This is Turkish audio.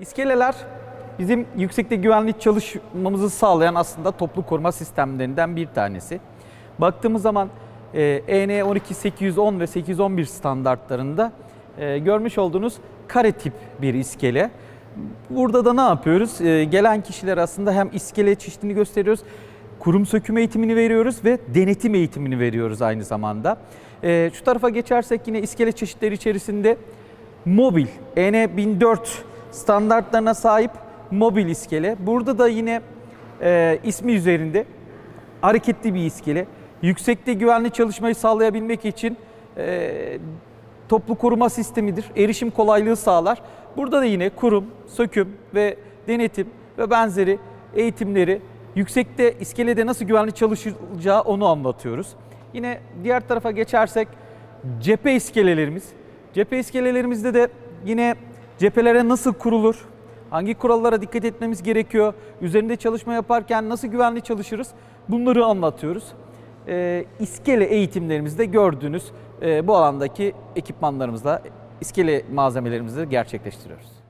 İskeleler bizim yüksekte güvenlik çalışmamızı sağlayan aslında toplu koruma sistemlerinden bir tanesi. Baktığımız zaman EN 12810 ve 811 standartlarında e, görmüş olduğunuz kare tip bir iskele. Burada da ne yapıyoruz? E, gelen kişiler aslında hem iskele çeşidini gösteriyoruz, kurum söküm eğitimini veriyoruz ve denetim eğitimini veriyoruz aynı zamanda. E, şu tarafa geçersek yine iskele çeşitleri içerisinde mobil EN 1004 standartlarına sahip mobil iskele. Burada da yine e, ismi üzerinde hareketli bir iskele. Yüksekte güvenli çalışmayı sağlayabilmek için e, toplu koruma sistemidir. Erişim kolaylığı sağlar. Burada da yine kurum, söküm ve denetim ve benzeri eğitimleri yüksekte iskelede nasıl güvenli çalışılacağı onu anlatıyoruz. Yine diğer tarafa geçersek cephe iskelelerimiz. Cephe iskelelerimizde de yine cephelere nasıl kurulur, hangi kurallara dikkat etmemiz gerekiyor, üzerinde çalışma yaparken nasıl güvenli çalışırız bunları anlatıyoruz. Ee, iskele eğitimlerimizde gördüğünüz e, bu alandaki ekipmanlarımızla iskele malzemelerimizle gerçekleştiriyoruz.